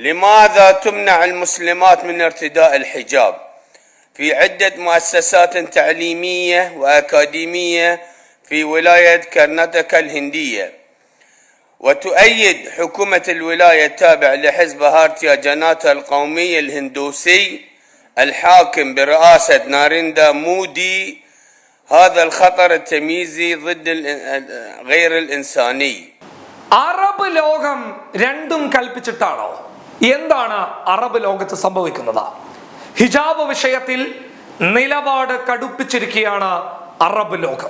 لماذا تمنع المسلمات من ارتداء الحجاب في عدة مؤسسات تعليمية وأكاديمية في ولاية كرناتاكا الهندية وتؤيد حكومة الولاية التابع لحزب هارتيا جناتا القومي الهندوسي الحاكم برئاسة ناريندا مودي هذا الخطر التمييزي ضد الإن- غير الإنساني Arab ലോകം രണ്ടും കൽപ്പിച്ചിട്ടാണോ എന്താണ് അറബ് ലോകത്ത് സംഭവിക്കുന്നത്? ഹിജാബ് വിഷയത്തിൽ നിലപാട് കടുപ്പിച്ചിരിക്കുകയാണ് അറബ് ലോകം.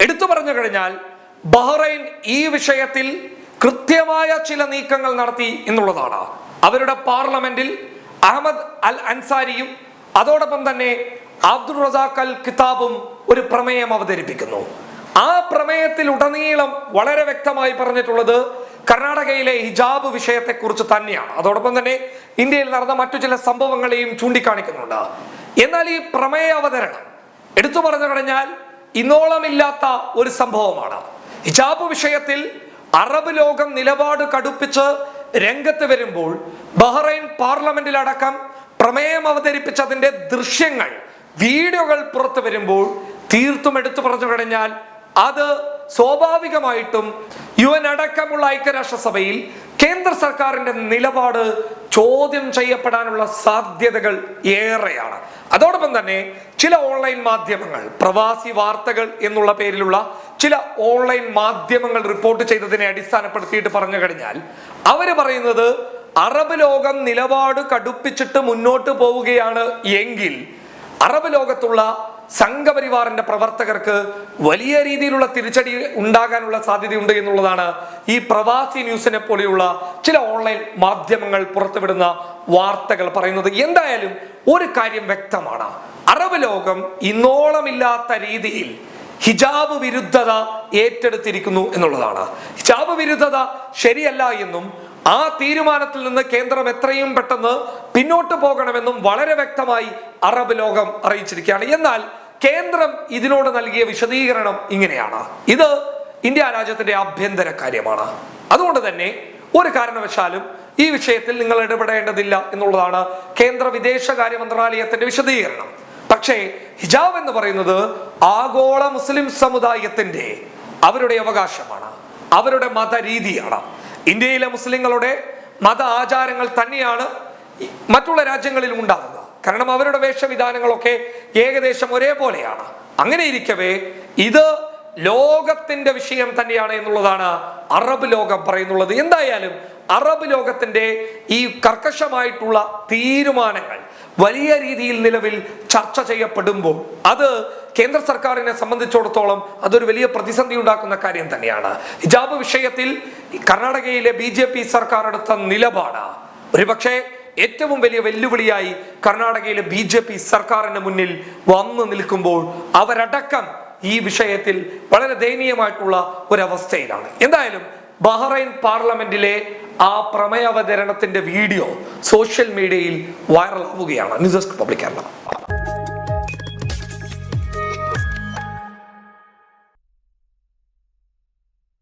എടുത്തു പറഞ്ഞു കഴിഞ്ഞാൽ ബഹ്റൈൻ ഈ വിഷയത്തിൽ കൃത്യമായ ചില നീക്കങ്ങൾ നടത്തി എന്നുള്ളതാണ്. അവരുടെ പാർലമെന്റിൽ അഹമ്മദ് അൽ അൻസാരിയും അതോടൊപ്പം തന്നെ അബ്ദുൾ റസാഖ് അൽ കിതാബും ഒരു പ്രമേയം അവതരിപ്പിക്കുന്നു. ആ പ്രമേയത്തിൽ ഉടനീളം വളരെ വ്യക്തമായി പറഞ്ഞിട്ടുള്ളത് കർണാടകയിലെ ഹിജാബ് വിഷയത്തെക്കുറിച്ച് തന്നെയാണ്. അതോടൊപ്പം തന്നെ ഇന്ത്യയിൽ നടന്ന മറ്റു ചില സംഭവങ്ങളെയും ചൂണ്ടിക്കാണിക്കുന്നുണ്ട്. എന്നാൽ ഈ പ്രമേയ അവതരണം എടുത്തു പറഞ്ഞു കഴിഞ്ഞാൽ ഇന്നോളമില്ലാത്ത ഒരു സംഭവമാണ്. ഹിജാബ് വിഷയത്തിൽ അറബ് ലോകം നിലപാട് കടുപ്പിച്ച് രംഗത്ത് വരുമ്പോൾ ബഹ്റൈൻ പാർലമെന്റിലടക്കം പ്രമേയം അവതരിപ്പിച്ചതിന്റെ ദൃശ്യങ്ങൾ വീഡിയോകൾ പുറത്തു വരുമ്പോൾ തീർത്തും എടുത്തു പറഞ്ഞു കഴിഞ്ഞാൽ അത് സ്വാഭാവികമായിട്ടും യു എൻ അടക്കമുള്ള ഐക്യരാഷ്ട്രസഭയിൽ കേന്ദ്ര സർക്കാരിന്റെ നിലപാട് ചോദ്യം ചെയ്യപ്പെടാനുള്ള സാധ്യതകൾ ഏറെയാണ്. അതോടൊപ്പം തന്നെ ചില ഓൺലൈൻ മാധ്യമങ്ങൾ പ്രവാസി വാർത്തകൾ എന്നുള്ള പേരിലുള്ള ചില ഓൺലൈൻ മാധ്യമങ്ങൾ റിപ്പോർട്ട് ചെയ്തതിനെ അടിസ്ഥാനപ്പെടുത്തിയിട്ട് പറഞ്ഞു കഴിഞ്ഞാൽ അവർ പറയുന്നത് അറബ് ലോകം നിലപാട് കടുപ്പിച്ചിട്ട് മുന്നോട്ട് പോവുകയാണ് എങ്കിൽ അറബ് ലോകത്തുള്ള സംഘപരിവാറിന്റെ പ്രവർത്തകർക്ക് വലിയ രീതിയിലുള്ള തിരിച്ചടി ഉണ്ടാകാനുള്ള സാധ്യതയുണ്ട് എന്നുള്ളതാണ് ഈ പ്രവാസി ന്യൂസിനെ പോലെയുള്ള ചില ഓൺലൈൻ മാധ്യമങ്ങൾ പുറത്തുവിടുന്ന വാർത്തകൾ പറയുന്നത്. എന്തായാലും ഒരു കാര്യം വ്യക്തമാണ്. അറബ് ലോകം ഇന്നോളമില്ലാത്ത രീതിയിൽ ഹിജാബ് വിരുദ്ധത ഏറ്റെടുത്തിരിക്കുന്നു എന്നുള്ളതാണ്. ഹിജാബ് വിരുദ്ധത ശരിയല്ല എന്നും ആ തീരുമാനത്തിൽ നിന്ന് കേന്ദ്രം എത്രയും പെട്ടെന്ന് പിന്നോട്ട് പോകണമെന്നും വളരെ വ്യക്തമായി അറബ് ലോകം അറിയിച്ചിരിക്കുകയാണ്. എന്നാൽ കേന്ദ്രം ഇതിനോട് നൽകിയ വിശദീകരണം ഇങ്ങനെയാണ്. ഇത് ഇന്ത്യ രാജ്യത്തിന്റെ ആഭ്യന്തര കാര്യമാണ്. അതുകൊണ്ട് തന്നെ ഒരു കാരണവശാലും ഈ വിഷയത്തിൽ നിങ്ങൾ ഇടപെടേണ്ടതില്ല എന്നുള്ളതാണ് കേന്ദ്ര വിദേശകാര്യ മന്ത്രാലയത്തിന്റെ വിശദീകരണം. പക്ഷേ ഹിജാബ് എന്ന് പറയുന്നത് ആഗോള മുസ്ലിം സമുദായത്തിന്റെ അവരുടെ അവകാശമാണ്. അവരുടെ മതരീതിയാണ്. ഇന്ത്യയിലെ മുസ്ലിങ്ങളുടെ മത ആചാരങ്ങൾ തന്നെയാണ് മറ്റുള്ള രാജ്യങ്ങളിലും ഉണ്ടാകുക കാരണം അവരുടെ വേഷവിധാനങ്ങളൊക്കെ ഏകദേശം ഒരേപോലെയാണ്. അങ്ങനെ ഇരിക്കവേ ഇത് ലോകത്തിന്റെ വിഷയം തന്നെയാണ് എന്നുള്ളതാണ് അറബ് ലോകം പറയുന്നുള്ളത്. എന്തായാലും അറബ് ലോകത്തിന്റെ ഈ കർക്കശമായിട്ടുള്ള തീരുമാനങ്ങൾ വലിയ രീതിയിൽ നിലവിൽ ചർച്ച ചെയ്യപ്പെടുമ്പോൾ അത് കേന്ദ്ര സർക്കാരിനെ സംബന്ധിച്ചിടത്തോളം അതൊരു വലിയ പ്രതിസന്ധി ഉണ്ടാക്കുന്ന കാര്യം തന്നെയാണ്. ഹിജാബ് വിഷയത്തിൽ കർണാടകയിലെ ബി സർക്കാർ എടുത്ത നിലപാട്. ഒരുപക്ഷെ ഏറ്റവും വലിയ വെല്ലുവിളിയായി കർണാടകയിലെ ബി ജെ പി സർക്കാരിന് മുന്നിൽ വന്നു നിൽക്കുമ്പോൾ അവരടക്കം ഈ വിഷയത്തിൽ വളരെ ദയനീയമായിട്ടുള്ള ഒരവസ്ഥയിലാണ്. എന്തായാലും ബഹ്റൈൻ പാർലമെന്റിലെ ആ പ്രമേയാവതരണത്തിന്റെ വീഡിയോ സോഷ്യൽ മീഡിയയിൽ വൈറലാവുകയാണ്. News desk public Kerala.